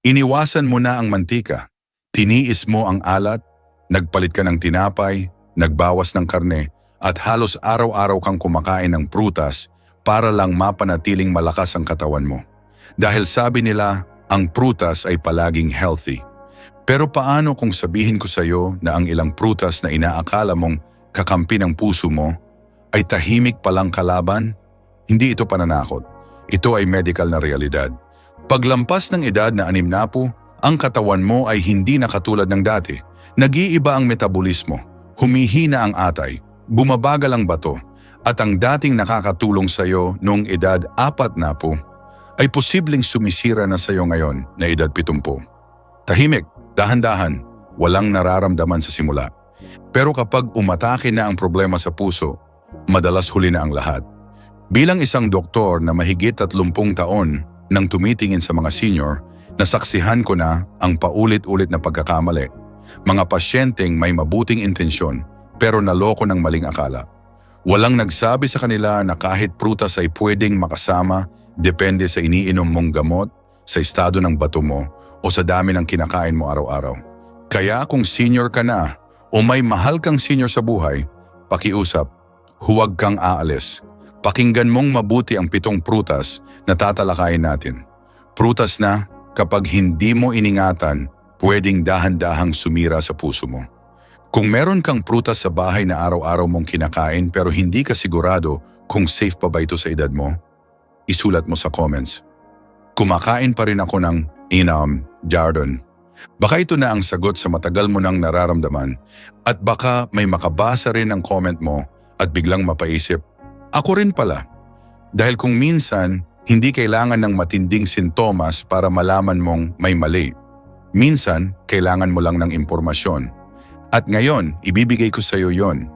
Iniwasan mo na ang mantika. Tiniis mo ang alat, nagpalit ka ng tinapay, nagbawas ng karne, at halos araw-araw kang kumakain ng prutas para lang mapanatiling malakas ang katawan mo. Dahil sabi nila, ang prutas ay palaging healthy. Pero paano kung sabihin ko sa iyo na ang ilang prutas na inaakala mong kakampi ng puso mo ay tahimik palang kalaban? Hindi ito pananakot. Ito ay medical na realidad. Paglampas ng edad na anim na po, ang katawan mo ay hindi na katulad ng dati. Nag-iiba ang metabolismo, humihina ang atay, bumabagal ang bato, at ang dating nakakatulong sa iyo noong edad apat na po, ay posibleng sumisira na sa iyo ngayon na edad pitumpo. Tahimik, dahan-dahan, walang nararamdaman sa simula. Pero kapag umatake na ang problema sa puso, madalas huli na ang lahat. Bilang isang doktor na mahigit at lumpung taon nang tumitingin sa mga senior, nasaksihan ko na ang paulit-ulit na pagkakamali. Mga pasyenteng may mabuting intensyon pero naloko ng maling akala. Walang nagsabi sa kanila na kahit prutas ay pwedeng makasama depende sa iniinom mong gamot, sa estado ng bato mo o sa dami ng kinakain mo araw-araw. Kaya kung senior ka na o may mahal kang senior sa buhay, pakiusap, huwag kang aalis. Pakinggan mong mabuti ang pitong prutas na tatalakayin natin. Prutas na kapag hindi mo iningatan, pwedeng dahan-dahang sumira sa puso mo. Kung meron kang prutas sa bahay na araw-araw mong kinakain pero hindi ka sigurado kung safe pa ba ito sa edad mo, isulat mo sa comments. Kumakain pa rin ako ng Inam Jardon. Baka ito na ang sagot sa matagal mo nang nararamdaman at baka may makabasa rin ng comment mo at biglang mapaisip, ako rin pala. Dahil kung minsan, hindi kailangan ng matinding sintomas para malaman mong may mali. Minsan, kailangan mo lang ng impormasyon. At ngayon, ibibigay ko sa iyo yon.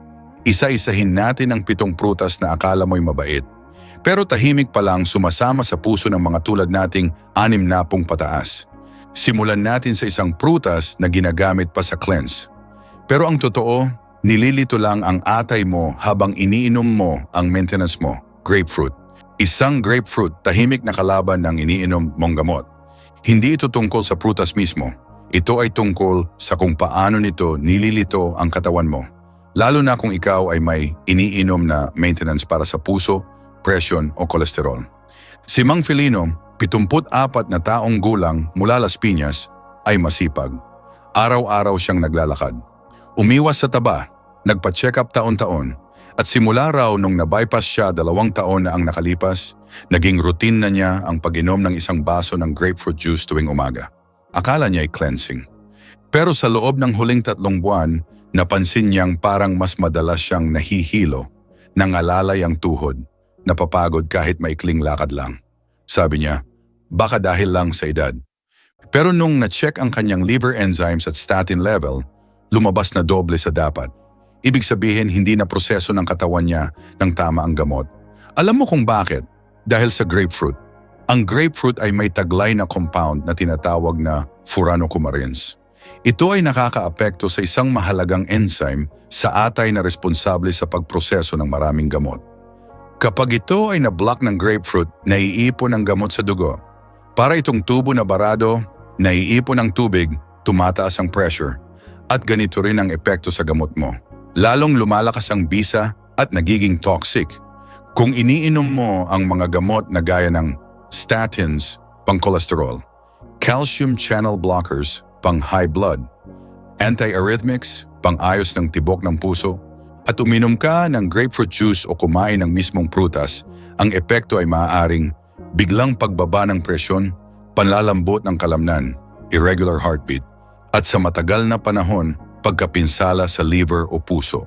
Isa-isahin natin ang pitong prutas na akala mo'y mabait. Pero tahimik pa lang sumasama sa puso ng mga tulad nating anim na pong pataas. Simulan natin sa isang prutas na ginagamit pa sa cleanse. Pero ang totoo, nililito lang ang atay mo habang iniinom mo ang maintenance mo, grapefruit. Isang grapefruit tahimik na kalaban ng iniinom mong gamot. Hindi ito tungkol sa prutas mismo. Ito ay tungkol sa kung paano nito nililito ang katawan mo. Lalo na kung ikaw ay may iniinom na maintenance para sa puso, presyon o kolesterol. Si Mang Filino, 74 na taong gulang mula Las Piñas, ay masipag. Araw-araw siyang naglalakad. Umiwas sa taba, nagpa-check up taon-taon, at simula raw nung na-bypass siya dalawang taon na ang nakalipas, naging routine na niya ang pag-inom ng isang baso ng grapefruit juice tuwing umaga. Akala niya ay cleansing. Pero sa loob ng huling tatlong buwan, napansin niyang parang mas madalas siyang nahihilo, nangalalay ang tuhod, napapagod kahit maikling lakad lang. Sabi niya, baka dahil lang sa edad. Pero nung na-check ang kanyang liver enzymes at statin level, lumabas na doble sa dapat. Ibig sabihin hindi na proseso ng katawan niya ng tama ang gamot. Alam mo kung bakit? Dahil sa grapefruit. Ang grapefruit ay may taglay na compound na tinatawag na furanocoumarins. Ito ay nakakaapekto sa isang mahalagang enzyme sa atay na responsable sa pagproseso ng maraming gamot. Kapag ito ay na-block ng grapefruit, naiipon ang gamot sa dugo. Para itong tubo na barado, naiipon ang tubig, tumataas ang pressure, at ganito rin ang epekto sa gamot mo. Lalong lumalakas ang bisa at nagiging toxic. Kung iniinom mo ang mga gamot na gaya ng statins, pang cholesterol, calcium channel blockers, pang high blood, antiarrhythmics, pang ayos ng tibok ng puso, at uminom ka ng grapefruit juice o kumain ng mismong prutas, ang epekto ay maaaring biglang pagbaba ng presyon, panlalambot ng kalamnan, irregular heartbeat, at sa matagal na panahon, pagkapinsala sa liver o puso.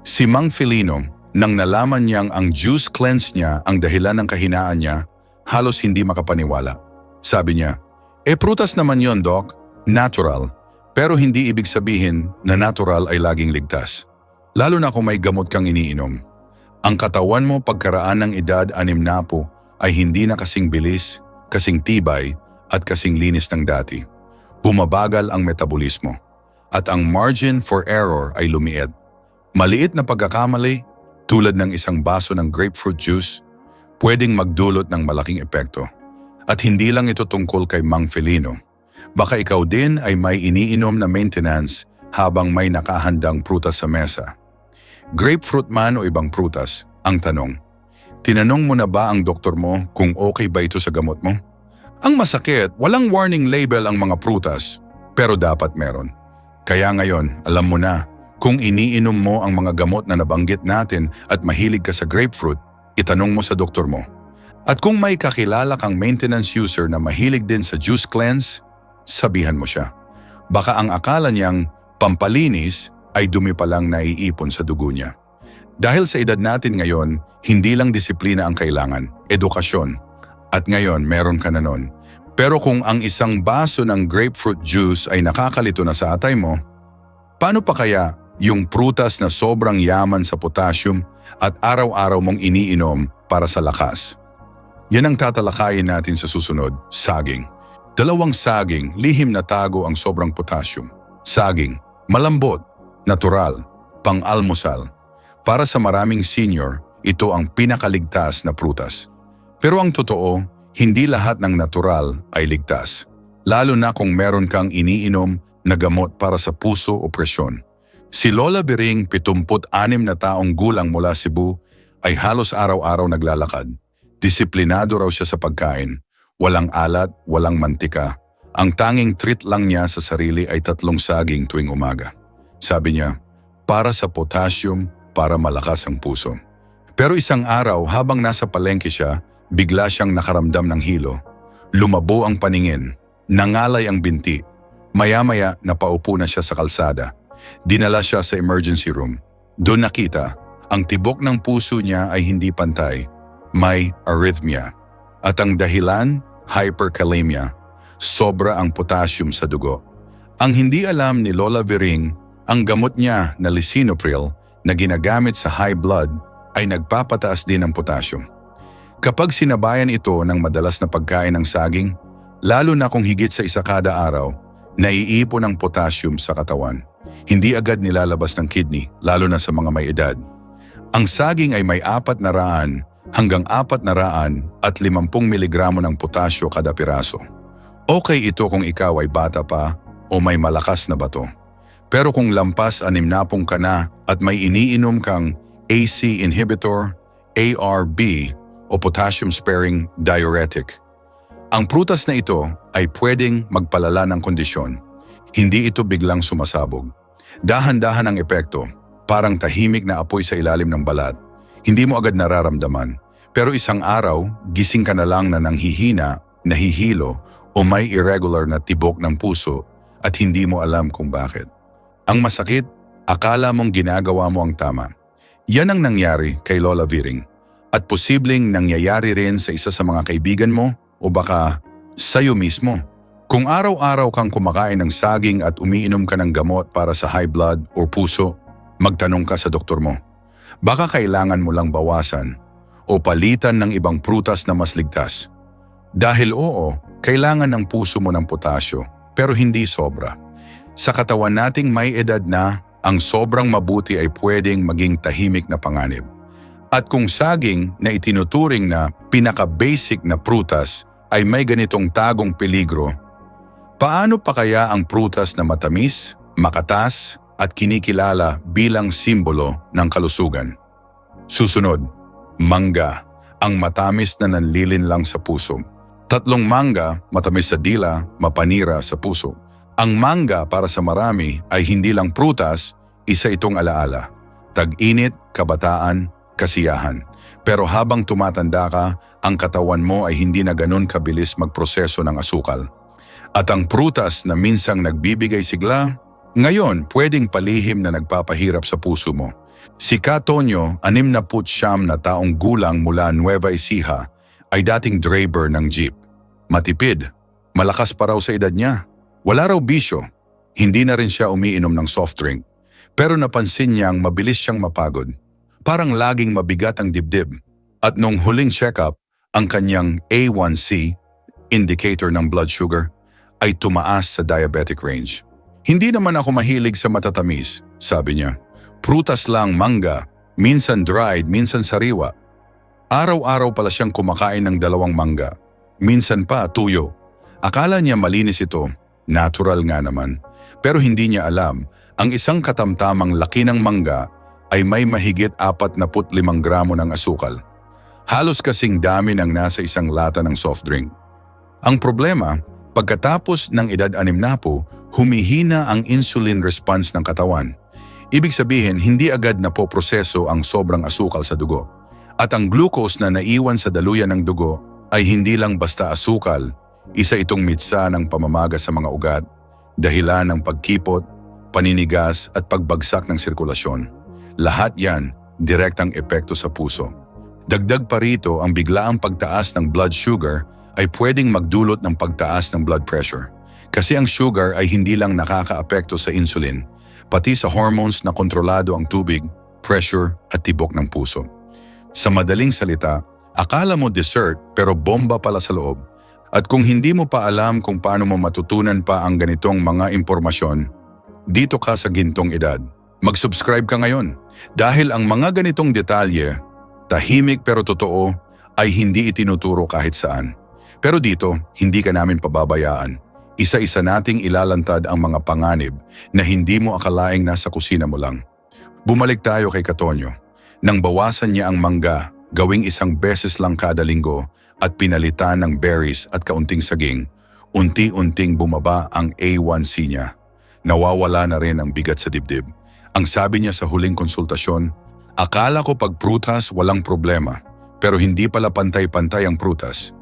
Si Mang Filino, nang nalaman niyang ang juice cleanse niya ang dahilan ng kahinaan niya, halos hindi makapaniwala. Sabi niya, eh prutas naman yon doc, natural, pero hindi ibig sabihin na natural ay laging ligtas. Lalo na kung may gamot kang iniinom. Ang katawan mo pagkaraan ng edad anim na po ay hindi na kasing bilis, kasing tibay at kasing linis ng dati. Bumabagal ang metabolismo at ang margin for error ay lumiit. Maliit na pagkakamali tulad ng isang baso ng grapefruit juice pwedeng magdulot ng malaking epekto. At hindi lang ito tungkol kay Mang Felino. Baka ikaw din ay may iniinom na maintenance habang may nakahandang prutas sa mesa. Grapefruit man o ibang prutas, ang tanong. Tinanong mo na ba ang doktor mo kung okay ba ito sa gamot mo? Ang masakit, walang warning label ang mga prutas, pero dapat meron. Kaya ngayon, alam mo na, kung iniinom mo ang mga gamot na nabanggit natin at mahilig ka sa grapefruit, itanong mo sa doktor mo. At kung may kakilala kang maintenance user na mahilig din sa juice cleanse, sabihan mo siya. Baka ang akala niyang pampalinis ay dumi pa lang naiipon sa dugo niya. Dahil sa edad natin ngayon, hindi lang disiplina ang kailangan, edukasyon. At ngayon, meron ka na nun. Pero kung ang isang baso ng grapefruit juice ay nakakalito na sa atay mo, paano pa kaya yung prutas na sobrang yaman sa potassium at araw-araw mong iniinom para sa lakas? Yan ang tatalakayin natin sa susunod, saging. Dalawang saging, lihim na tago ang sobrang potassium. Saging, malambot, natural, pang-almusal. Para sa maraming senior, ito ang pinakaligtas na prutas. Pero ang totoo, hindi lahat ng natural ay ligtas. Lalo na kung meron kang iniinom na gamot para sa puso o presyon. Si Lola Bering, 76 na taong gulang mula Cebu, ay halos araw-araw naglalakad. Disiplinado raw siya sa pagkain. Walang alat, walang mantika. Ang tanging treat lang niya sa sarili ay tatlong saging tuwing umaga. Sabi niya, para sa potassium, para malakas ang puso. Pero isang araw habang nasa palengke siya, bigla siyang nakaramdam ng hilo. Lumabo ang paningin, nangalay ang binti. Maya-maya napaupo na siya sa kalsada. Dinala siya sa emergency room. Doon nakita, ang tibok ng puso niya ay hindi pantay. May arrhythmia. At ang dahilan, hyperkalemia. Sobra ang potassium sa dugo. Ang hindi alam ni Lola Vering, ang gamot niya na lisinopril na ginagamit sa high blood ay nagpapataas din ng potassium. Kapag sinabayan ito ng madalas na pagkain ng saging, lalo na kung higit sa isa kada araw, naiipon ang potassium sa katawan. Hindi agad nilalabas ng kidney, lalo na sa mga may edad. Ang saging ay may apat na raan hanggang apat na raan at 50 miligramo ng potasyo kada piraso. Okay ito kung ikaw ay bata pa o may malakas na bato. Pero kung lampas anim na pong ka na at may iniinom kang AC inhibitor, ARB o potassium-sparing diuretic, ang prutas na ito ay pwedeng magpalala ng kondisyon. Hindi ito biglang sumasabog. Dahan-dahan ang epekto, parang tahimik na apoy sa ilalim ng balat. Hindi mo agad nararamdaman. Pero isang araw, gising ka na lang na nanghihina, nahihilo, o may irregular na tibok ng puso at hindi mo alam kung bakit. Ang masakit, akala mong ginagawa mo ang tama. Yan ang nangyari kay Lola Viring at posibleng nangyayari rin sa isa sa mga kaibigan mo o baka sa'yo mismo. Kung araw-araw kang kumakain ng saging at umiinom ka ng gamot para sa high blood o puso, magtanong ka sa doktor mo. Baka kailangan mo lang bawasan o palitan ng ibang prutas na mas ligtas. Dahil oo, kailangan ng puso mo ng potasyo, pero hindi sobra. Sa katawan nating may edad na, ang sobrang mabuti ay pwedeng maging tahimik na panganib. At kung saging na itinuturing na pinaka-basic na prutas ay may ganitong tagong peligro, paano pa kaya ang prutas na matamis, makatas at kinikilala bilang simbolo ng kalusugan? Susunod, mangga, ang matamis na nanlilin lang sa puso. Tatlong mangga, matamis sa dila, mapanira sa puso. Ang mangga para sa marami ay hindi lang prutas, isa itong alaala. Tag-init, kabataan, kasiyahan. Pero habang tumatanda ka, ang katawan mo ay hindi na ganun kabilis magproseso ng asukal. At ang prutas na minsang nagbibigay sigla, ngayon pwedeng palihim na nagpapahirap sa puso mo. Si Katonyo, anim na putsyam na taong gulang mula Nueva Ecija, ay dating driver ng jeep. Matipid, malakas pa raw sa edad niya. Wala raw bisyo, hindi na rin siya umiinom ng soft drink. Pero napansin niyang mabilis siyang mapagod. Parang laging mabigat ang dibdib. At nung huling check-up, ang kanyang A1C, indicator ng blood sugar, ay tumaas sa diabetic range. Hindi naman ako mahilig sa matatamis, sabi niya. Prutas lang mangga, minsan dried, minsan sariwa. Araw-araw pala siyang kumakain ng dalawang mangga. Minsan pa tuyo. Akala niya malinis ito, Natural nga naman. Pero hindi niya alam, ang isang katamtamang laki ng mangga ay may mahigit 45 gramo ng asukal. Halos kasing dami ng nasa isang lata ng soft drink. Ang problema, pagkatapos ng edad anim na po, humihina ang insulin response ng katawan. Ibig sabihin, hindi agad na po proseso ang sobrang asukal sa dugo. At ang glucose na naiwan sa daluyan ng dugo ay hindi lang basta asukal, isa itong mitsa ng pamamaga sa mga ugat, dahilan ng pagkipot, paninigas at pagbagsak ng sirkulasyon. Lahat yan, direktang epekto sa puso. Dagdag pa rito ang biglaang pagtaas ng blood sugar ay pwedeng magdulot ng pagtaas ng blood pressure. Kasi ang sugar ay hindi lang nakakaapekto sa insulin, pati sa hormones na kontrolado ang tubig, pressure at tibok ng puso. Sa madaling salita, akala mo dessert pero bomba pala sa loob. At kung hindi mo pa alam kung paano mo matutunan pa ang ganitong mga impormasyon, dito ka sa gintong edad. Mag-subscribe ka ngayon dahil ang mga ganitong detalye, tahimik pero totoo, ay hindi itinuturo kahit saan. Pero dito, hindi ka namin pababayaan. Isa-isa nating ilalantad ang mga panganib na hindi mo akalaing nasa kusina mo lang. Bumalik tayo kay Katonyo. Nang bawasan niya ang mangga, gawing isang beses lang kada linggo at pinalitan ng berries at kaunting saging, unti-unting bumaba ang A1C niya. Nawawala na rin ang bigat sa dibdib. Ang sabi niya sa huling konsultasyon, Akala ko pag prutas walang problema, pero hindi pala pantay-pantay ang prutas.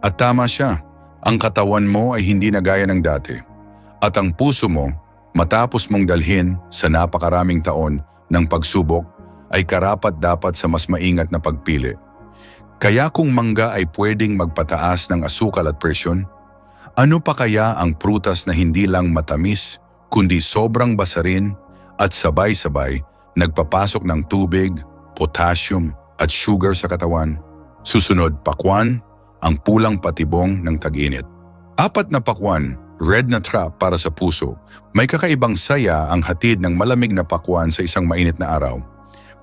At tama siya, ang katawan mo ay hindi na gaya ng dati. At ang puso mo, matapos mong dalhin sa napakaraming taon ng pagsubok, ay karapat dapat sa mas maingat na pagpili. Kaya kung mangga ay pwedeng magpataas ng asukal at presyon, ano pa kaya ang prutas na hindi lang matamis, kundi sobrang basarin at sabay-sabay nagpapasok ng tubig, potassium at sugar sa katawan. Susunod, pakwan, ang pulang patibong ng tag-init. Apat na pakwan, red na trap para sa puso. May kakaibang saya ang hatid ng malamig na pakwan sa isang mainit na araw.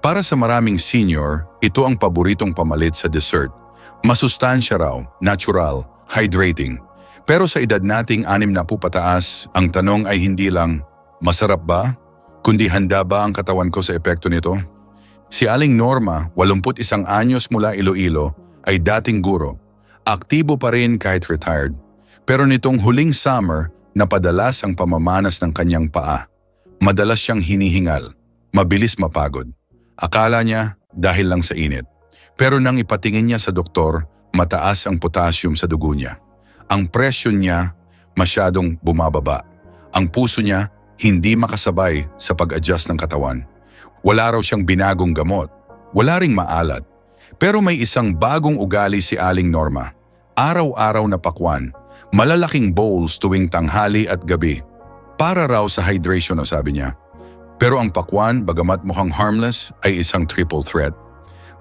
Para sa maraming senior, ito ang paboritong pamalit sa dessert. Masustansya raw, natural, hydrating. Pero sa edad nating anim na pataas, ang tanong ay hindi lang, masarap ba? Kundi handa ba ang katawan ko sa epekto nito? Si Aling Norma, 81 anyos mula Iloilo, ay dating guro. Aktibo pa rin kahit retired. Pero nitong huling summer, napadalas ang pamamanas ng kanyang paa. Madalas siyang hinihingal, mabilis mapagod. Akala niya dahil lang sa init. Pero nang ipatingin niya sa doktor, mataas ang potassium sa dugo niya. Ang presyon niya masyadong bumababa. Ang puso niya hindi makasabay sa pag-adjust ng katawan. Wala raw siyang binagong gamot. Wala ring maalat. Pero may isang bagong ugali si Aling Norma. Araw-araw na pakwan. Malalaking bowls tuwing tanghali at gabi. Para raw sa hydration na sabi niya. Pero ang pakwan, bagamat mukhang harmless, ay isang triple threat.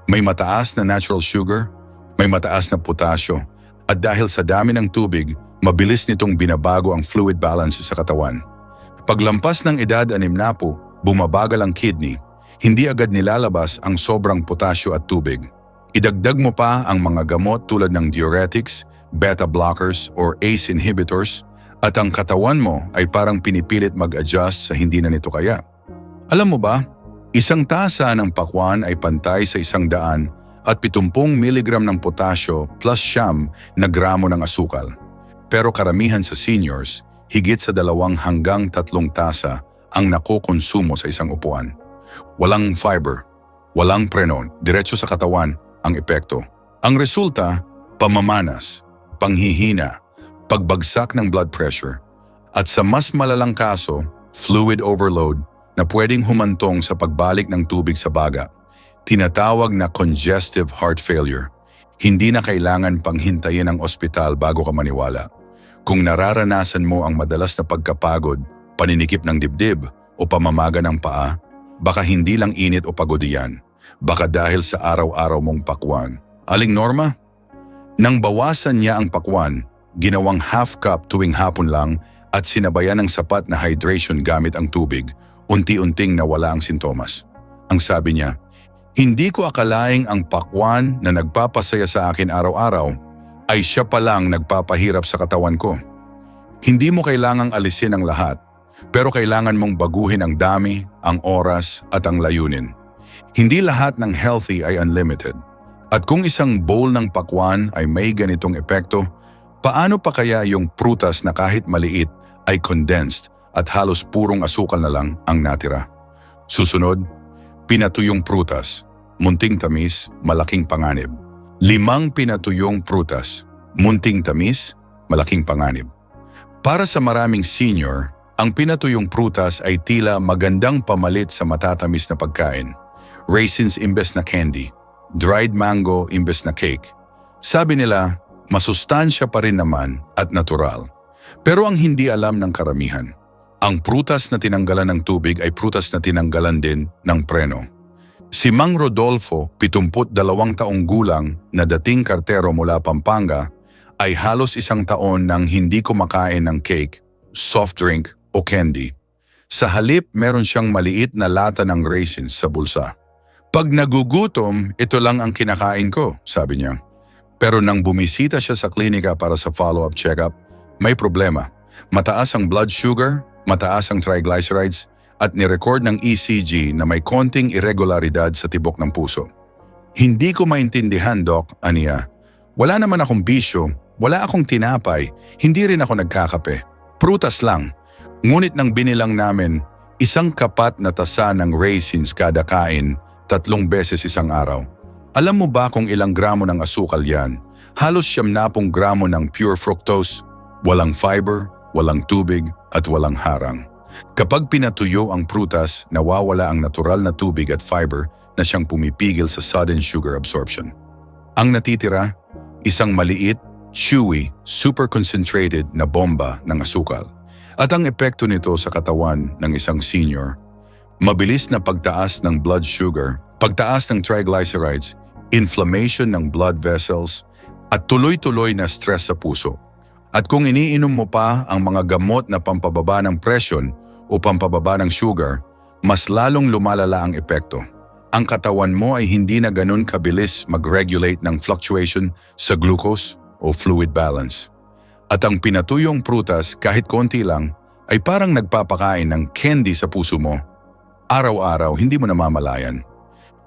May mataas na natural sugar, may mataas na potasyo, at dahil sa dami ng tubig, mabilis nitong binabago ang fluid balance sa katawan. Paglampas ng edad anim na po, bumabagal ang kidney, hindi agad nilalabas ang sobrang potasyo at tubig. Idagdag mo pa ang mga gamot tulad ng diuretics, beta blockers or ACE inhibitors at ang katawan mo ay parang pinipilit mag-adjust sa hindi na nito kaya. Alam mo ba, isang tasa ng pakwan ay pantay sa isang daan at 70 mg ng potasyo plus siyam na gramo ng asukal. Pero karamihan sa seniors, higit sa dalawang hanggang tatlong tasa ang nakokonsumo sa isang upuan. Walang fiber, walang prenon, diretso sa katawan ang epekto. Ang resulta, pamamanas, panghihina, pagbagsak ng blood pressure, at sa mas malalang kaso, fluid overload na pwedeng humantong sa pagbalik ng tubig sa baga. Tinatawag na congestive heart failure. Hindi na kailangan pang hintayin ang ospital bago ka maniwala. Kung nararanasan mo ang madalas na pagkapagod, paninikip ng dibdib o pamamaga ng paa, baka hindi lang init o pagod iyan. Baka dahil sa araw-araw mong pakwan. Aling Norma? Nang bawasan niya ang pakwan, ginawang half cup tuwing hapon lang at sinabayan ng sapat na hydration gamit ang tubig, unti-unting nawala ang sintomas. Ang sabi niya, hindi ko akalaing ang pakwan na nagpapasaya sa akin araw-araw ay siya pa lang nagpapahirap sa katawan ko. Hindi mo kailangang alisin ang lahat, pero kailangan mong baguhin ang dami, ang oras at ang layunin. Hindi lahat ng healthy ay unlimited. At kung isang bowl ng pakwan ay may ganitong epekto, paano pa kaya yung prutas na kahit maliit ay condensed at halos purong asukal na lang ang natira? Susunod, pinatuyong prutas, munting tamis, malaking panganib. Limang pinatuyong prutas, munting tamis, malaking panganib. Para sa maraming senior, ang pinatuyong prutas ay tila magandang pamalit sa matatamis na pagkain. Raisins imbes na candy, dried mango imbes na cake. Sabi nila, masustansya pa rin naman at natural. Pero ang hindi alam ng karamihan, ang prutas na tinanggalan ng tubig ay prutas na tinanggalan din ng preno. Si Mang Rodolfo, 72 taong gulang na dating kartero mula Pampanga, ay halos isang taon nang hindi kumakain ng cake, soft drink o candy. Sa halip, meron siyang maliit na lata ng raisins sa bulsa. Pag nagugutom, ito lang ang kinakain ko, sabi niya. Pero nang bumisita siya sa klinika para sa follow-up check-up, may problema. Mataas ang blood sugar, mataas ang triglycerides, at nirecord ng ECG na may konting irregularidad sa tibok ng puso. Hindi ko maintindihan, Doc, aniya. Wala naman akong bisyo, wala akong tinapay, hindi rin ako nagkakape. Prutas lang. Ngunit nang binilang namin, isang kapat na tasa ng raisins kada kain, tatlong beses isang araw. Alam mo ba kung ilang gramo ng asukal yan? Halos siyam na pong gramo ng pure fructose, walang fiber, walang tubig at walang harang. Kapag pinatuyo ang prutas, nawawala ang natural na tubig at fiber na siyang pumipigil sa sudden sugar absorption. Ang natitira, isang maliit, chewy, super concentrated na bomba ng asukal. At ang epekto nito sa katawan ng isang senior, mabilis na pagtaas ng blood sugar, pagtaas ng triglycerides, inflammation ng blood vessels, at tuloy-tuloy na stress sa puso. At kung iniinom mo pa ang mga gamot na pampababa ng presyon o pampababa ng sugar, mas lalong lumalala ang epekto. Ang katawan mo ay hindi na ganun kabilis mag-regulate ng fluctuation sa glucose o fluid balance. At ang pinatuyong prutas kahit konti lang ay parang nagpapakain ng candy sa puso mo. Araw-araw hindi mo namamalayan.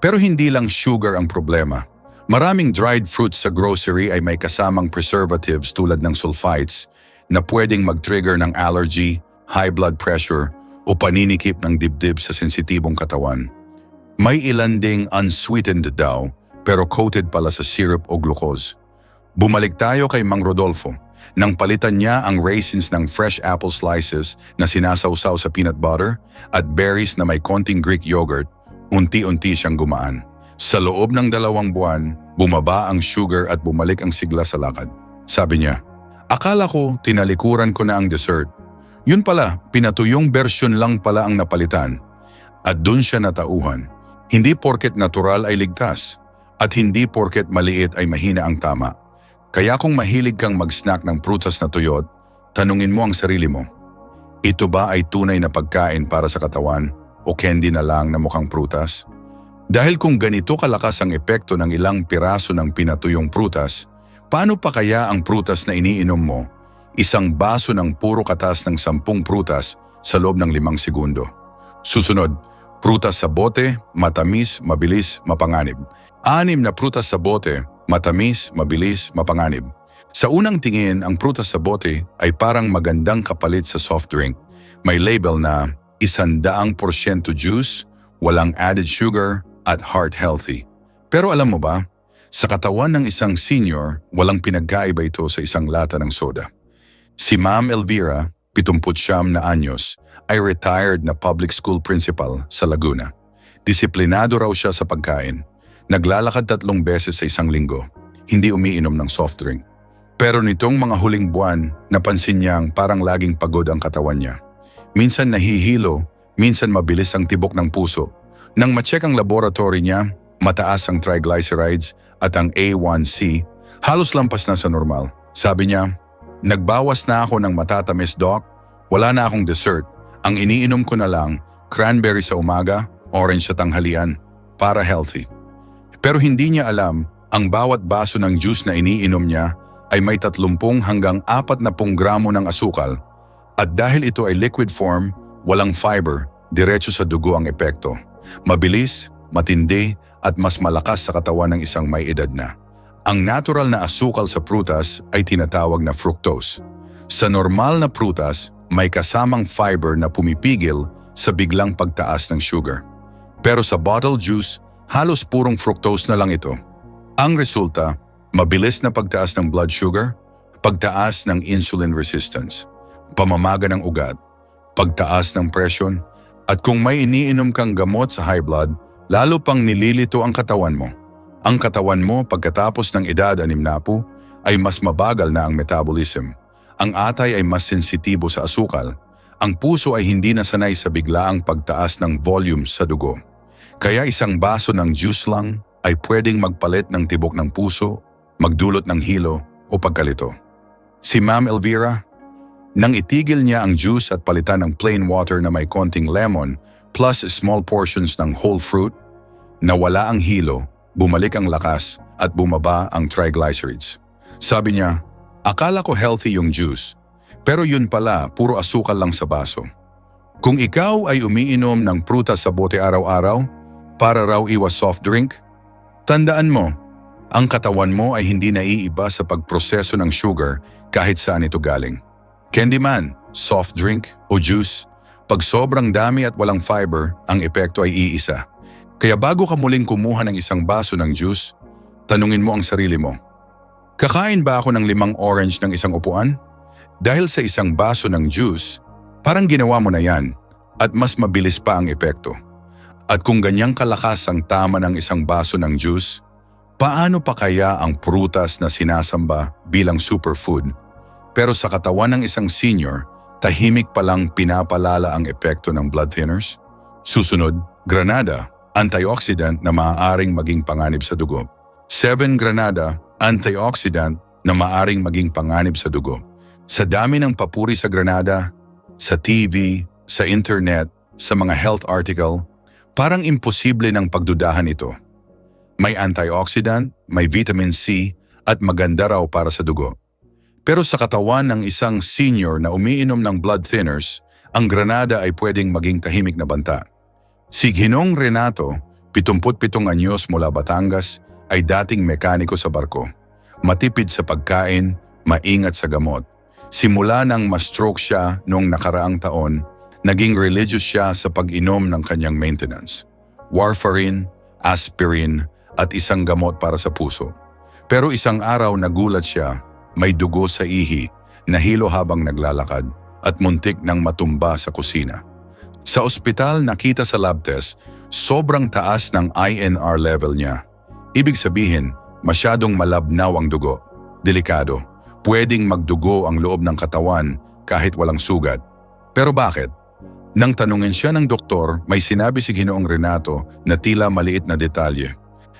Pero hindi lang sugar ang problema. Maraming dried fruits sa grocery ay may kasamang preservatives tulad ng sulfites na pwedeng mag-trigger ng allergy, high blood pressure o paninikip ng dibdib sa sensitibong katawan. May ilan ding unsweetened daw pero coated pala sa syrup o glucose. Bumalik tayo kay Mang Rodolfo nang palitan niya ang raisins ng fresh apple slices na sinasawsaw sa peanut butter at berries na may konting Greek yogurt, unti-unti siyang gumaan. Sa loob ng dalawang buwan, bumaba ang sugar at bumalik ang sigla sa lakad. Sabi niya, Akala ko tinalikuran ko na ang dessert. Yun pala, pinatuyong bersyon lang pala ang napalitan. At dun siya natauhan. Hindi porket natural ay ligtas. At hindi porket maliit ay mahina ang tama. Kaya kung mahilig kang mag-snack ng prutas na tuyot, tanungin mo ang sarili mo. Ito ba ay tunay na pagkain para sa katawan o candy na lang na mukhang prutas? Dahil kung ganito kalakas ang epekto ng ilang piraso ng pinatuyong prutas, paano pa kaya ang prutas na iniinom mo? Isang baso ng puro katas ng sampung prutas sa loob ng limang segundo. Susunod, prutas sa bote, matamis, mabilis, mapanganib. Anim na prutas sa bote, matamis, mabilis, mapanganib. Sa unang tingin, ang prutas sa bote ay parang magandang kapalit sa soft drink. May label na isandaang porsyento juice, walang added sugar, at heart healthy. Pero alam mo ba, sa katawan ng isang senior, walang pinagkaiba ito sa isang lata ng soda. Si Ma'am Elvira, 79 na anyos, ay retired na public school principal sa Laguna. Disiplinado raw siya sa pagkain. Naglalakad tatlong beses sa isang linggo. Hindi umiinom ng soft drink. Pero nitong mga huling buwan, napansin niyang parang laging pagod ang katawan niya. Minsan nahihilo, minsan mabilis ang tibok ng puso, nang ma-check ang laboratory niya, mataas ang triglycerides at ang A1C, halos lampas na sa normal. Sabi niya, nagbawas na ako ng matatamis doc, wala na akong dessert. Ang iniinom ko na lang, cranberry sa umaga, orange sa tanghalian, para healthy. Pero hindi niya alam, ang bawat baso ng juice na iniinom niya ay may 30 hanggang 40 gramo ng asukal at dahil ito ay liquid form, walang fiber, diretso sa dugo ang epekto. Mabilis, matindi at mas malakas sa katawan ng isang may edad na. Ang natural na asukal sa prutas ay tinatawag na fructose. Sa normal na prutas, may kasamang fiber na pumipigil sa biglang pagtaas ng sugar. Pero sa bottle juice, halos purong fructose na lang ito. Ang resulta, mabilis na pagtaas ng blood sugar, pagtaas ng insulin resistance, pamamaga ng ugat, pagtaas ng presyon, at kung may iniinom kang gamot sa high blood, lalo pang nililito ang katawan mo. Ang katawan mo pagkatapos ng edad anim na po ay mas mabagal na ang metabolism. Ang atay ay mas sensitibo sa asukal. Ang puso ay hindi nasanay sa biglaang pagtaas ng volume sa dugo. Kaya isang baso ng juice lang ay pwedeng magpalit ng tibok ng puso, magdulot ng hilo o pagkalito. Si Ma'am Elvira, nang itigil niya ang juice at palitan ng plain water na may konting lemon plus small portions ng whole fruit, nawala ang hilo, bumalik ang lakas at bumaba ang triglycerides. Sabi niya, akala ko healthy yung juice, pero yun pala puro asukal lang sa baso. Kung ikaw ay umiinom ng prutas sa bote araw-araw, para raw iwas soft drink, tandaan mo, ang katawan mo ay hindi naiiba sa pagproseso ng sugar kahit saan ito galing. Candy man, soft drink o juice, pag sobrang dami at walang fiber, ang epekto ay iisa. Kaya bago ka muling kumuha ng isang baso ng juice, tanungin mo ang sarili mo. Kakain ba ako ng limang orange ng isang upuan? Dahil sa isang baso ng juice, parang ginawa mo na yan at mas mabilis pa ang epekto. At kung ganyang kalakas ang tama ng isang baso ng juice, paano pa kaya ang prutas na sinasamba bilang superfood? Pero sa katawan ng isang senior, tahimik palang pinapalala ang epekto ng blood thinners? Susunod, granada, antioxidant na maaaring maging panganib sa dugo. 7 granada, antioxidant na maaaring maging panganib sa dugo. Sa dami ng papuri sa granada, sa TV, sa internet, sa mga health article, parang imposible ng pagdudahan ito. May antioxidant, may vitamin C, at maganda raw para sa dugo. Pero sa katawan ng isang senior na umiinom ng blood thinners, ang granada ay pwedeng maging tahimik na banta. Si Ginong Renato, 77 anyos mula Batangas, ay dating mekaniko sa barko. Matipid sa pagkain, maingat sa gamot. Simula nang ma-stroke siya noong nakaraang taon, naging religious siya sa pag-inom ng kanyang maintenance. Warfarin, aspirin, at isang gamot para sa puso. Pero isang araw nagulat siya, may dugo sa ihi, nahilo habang naglalakad, at muntik nang matumba sa kusina. Sa ospital nakita sa lab test, sobrang taas ng INR level niya. Ibig sabihin, masyadong malabnaw ang dugo. Delikado. Pwedeng magdugo ang loob ng katawan kahit walang sugat. Pero bakit? Nang tanungin siya ng doktor, may sinabi si Ginoong Renato na tila maliit na detalye.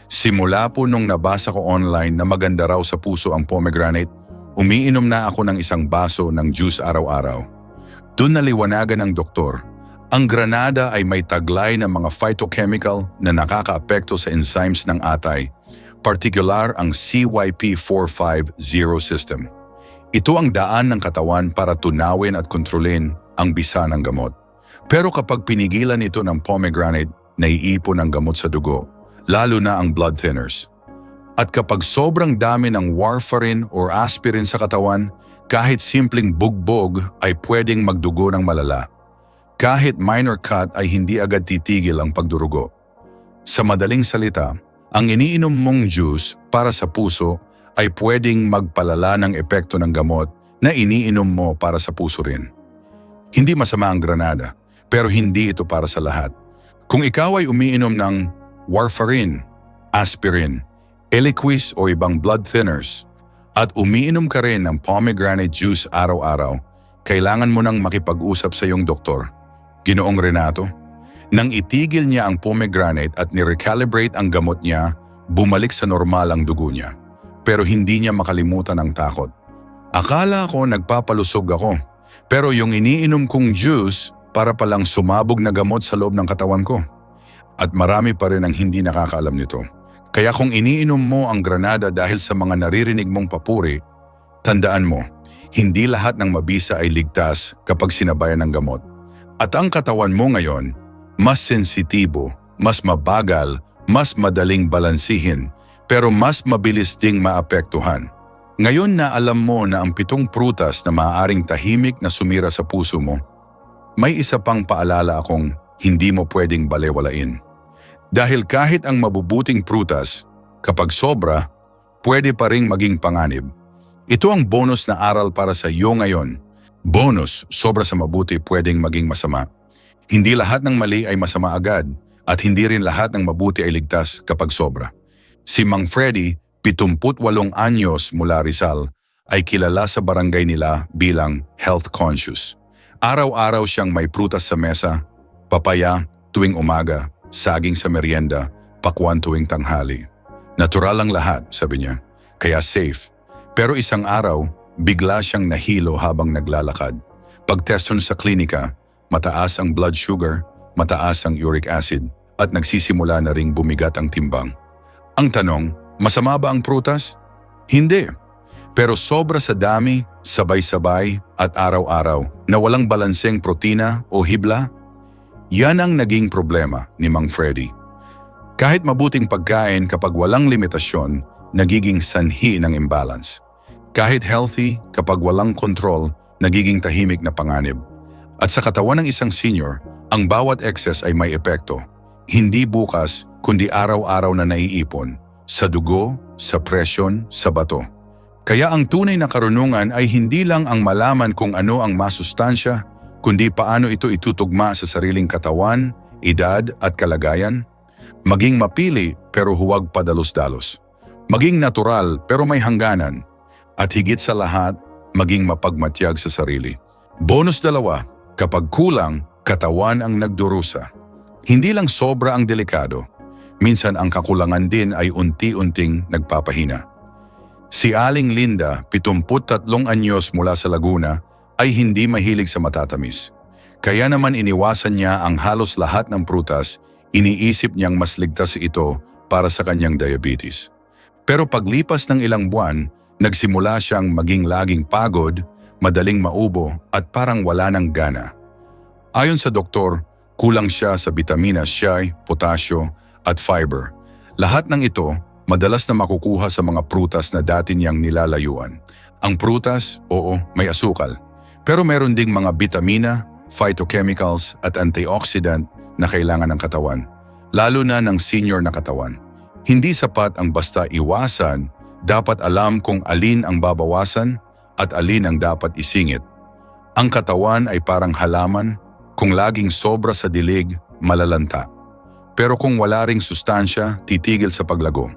Simula po nung nabasa ko online na maganda raw sa puso ang pomegranate, umiinom na ako ng isang baso ng juice araw-araw. Doon naliwanagan ng doktor, ang granada ay may taglay ng mga phytochemical na nakakaapekto sa enzymes ng atay, partikular ang CYP450 system. Ito ang daan ng katawan para tunawin at kontrolin ang bisa ng gamot. Pero kapag pinigilan ito ng pomegranate, naiipon ang gamot sa dugo, lalo na ang blood thinners. At kapag sobrang dami ng warfarin or aspirin sa katawan, kahit simpleng bugbog ay pwedeng magdugo ng malala. Kahit minor cut ay hindi agad titigil ang pagdurugo. Sa madaling salita, ang iniinom mong juice para sa puso ay pwedeng magpalala ng epekto ng gamot na iniinom mo para sa puso rin. Hindi masama ang granada, pero hindi ito para sa lahat. Kung ikaw ay umiinom ng warfarin, aspirin, Eliquis o ibang blood thinners at umiinom ka rin ng pomegranate juice araw-araw, kailangan mo nang makipag-usap sa iyong doktor. Ginoong Renato, nang itigil niya ang pomegranate at nirecalibrate ang gamot niya, bumalik sa normal ang dugo niya. Pero hindi niya makalimutan ang takot. Akala ko nagpapalusog ako, pero yung iniinom kong juice para palang sumabog na gamot sa loob ng katawan ko. At marami pa rin ang hindi nakakaalam nito. Kaya kung iniinom mo ang granada dahil sa mga naririnig mong papuri, Tandaan mo, hindi lahat ng mabisa ay ligtas kapag sinabayan ng gamot. At ang katawan mo ngayon, mas sensitibo, mas mabagal, mas madaling balansihin, pero mas mabilis ding maapektuhan. Ngayon na alam mo na ang pitong prutas na maaaring tahimik na sumira sa puso mo, may isa pang paalala akong hindi mo pwedeng balewalain. Dahil kahit ang mabubuting prutas, kapag sobra, pwede pa ring maging panganib. Ito ang bonus na aral para sa iyo ngayon. Bonus, sobra sa mabuti pwedeng maging masama. Hindi lahat ng mali ay masama agad at hindi rin lahat ng mabuti ay ligtas kapag sobra. Si Mang Freddy, 78 anyos mula Rizal, ay kilala sa barangay nila bilang health conscious. Araw-araw siyang may prutas sa mesa, papaya tuwing umaga, saging sa merienda, pakwan tuwing tanghali. Natural ang lahat, sabi niya, kaya safe. Pero isang araw, bigla siyang nahilo habang naglalakad. Pagteston sa klinika, mataas ang blood sugar, mataas ang uric acid, at nagsisimula na ring bumigat ang timbang. Ang tanong, masama ba ang prutas? Hindi. Pero sobra sa dami, sabay-sabay at araw-araw na walang balanseng protina o hibla, yan ang naging problema ni Mang Freddy. Kahit mabuting pagkain kapag walang limitasyon, nagiging sanhi ng imbalance. Kahit healthy, kapag walang control, nagiging tahimik na panganib. At sa katawan ng isang senior, ang bawat excess ay may epekto. Hindi bukas, kundi araw-araw na naiipon. Sa dugo, sa presyon, sa bato. Kaya ang tunay na karunungan ay hindi lang ang malaman kung ano ang masustansya, kundi paano ito itutugma sa sariling katawan, edad at kalagayan. Maging mapili pero huwag padalos-dalos. Maging natural pero may hangganan. At higit sa lahat, maging mapagmatyag sa sarili. Bonus dalawa, kapag kulang, katawan ang nagdurusa. Hindi lang sobra ang delikado. Minsan ang kakulangan din ay unti-unting nagpapahina. Si Aling Linda, 73 anyos mula sa Laguna, ay hindi mahilig sa matatamis. Kaya naman iniwasan niya ang halos lahat ng prutas, iniisip niyang mas ligtas ito para sa kanyang diabetes. Pero paglipas ng ilang buwan, nagsimula siyang maging laging pagod, madaling maubo at parang wala ng gana. Ayon sa doktor, kulang siya sa bitamina C, potasyo at fiber. Lahat ng ito madalas na makukuha sa mga prutas na dati niyang nilalayuan. Ang prutas, oo, may asukal. Pero meron ding mga bitamina, phytochemicals at antioxidant na kailangan ng katawan. Lalo na ng senior na katawan. Hindi sapat ang basta iwasan, dapat alam kung alin ang babawasan at alin ang dapat isingit. Ang katawan ay parang halaman, kung laging sobra sa dilig, malalanta. Pero kung wala ring sustansya, titigil sa paglago.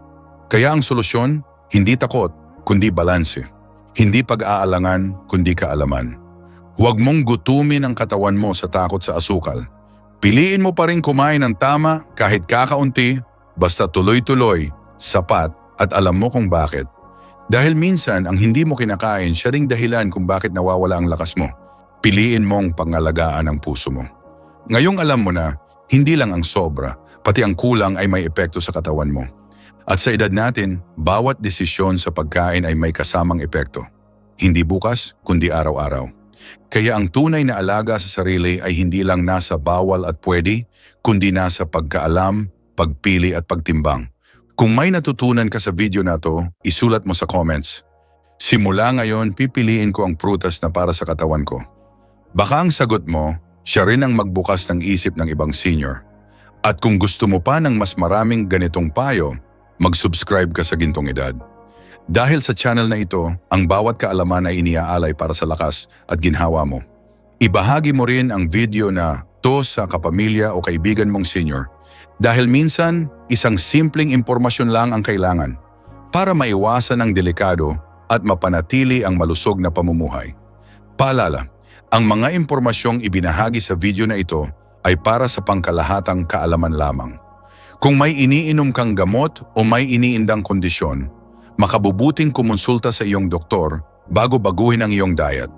Kaya ang solusyon, hindi takot, kundi balanse. Hindi pag-aalangan, kundi kaalaman. Huwag mong gutumin ang katawan mo sa takot sa asukal. Piliin mo pa rin kumain ng tama kahit kakaunti, basta tuloy-tuloy, sapat at alam mo kung bakit. Dahil minsan ang hindi mo kinakain siya ring dahilan kung bakit nawawala ang lakas mo. Piliin mong pangalagaan ang puso mo. Ngayong alam mo na, hindi lang ang sobra, pati ang kulang ay may epekto sa katawan mo. At sa edad natin, bawat desisyon sa pagkain ay may kasamang epekto. Hindi bukas, kundi araw-araw. Kaya ang tunay na alaga sa sarili ay hindi lang nasa bawal at pwede, kundi nasa pagkaalam, pagpili at pagtimbang. Kung may natutunan ka sa video na to, isulat mo sa comments. Simula ngayon, pipiliin ko ang prutas na para sa katawan ko. Baka ang sagot mo, siya rin ang magbukas ng isip ng ibang senior. At kung gusto mo pa ng mas maraming ganitong payo, mag-subscribe ka sa Gintong Edad. Dahil sa channel na ito, ang bawat kaalaman ay iniaalay para sa lakas at ginhawa mo. Ibahagi mo rin ang video na to sa kapamilya o kaibigan mong senior dahil minsan isang simpleng impormasyon lang ang kailangan para maiwasan ang delikado at mapanatili ang malusog na pamumuhay. Paalala, ang mga impormasyong ibinahagi sa video na ito ay para sa pangkalahatang kaalaman lamang. Kung may iniinom kang gamot o may iniindang kondisyon, makabubuting kumonsulta sa iyong doktor bago baguhin ang iyong diet.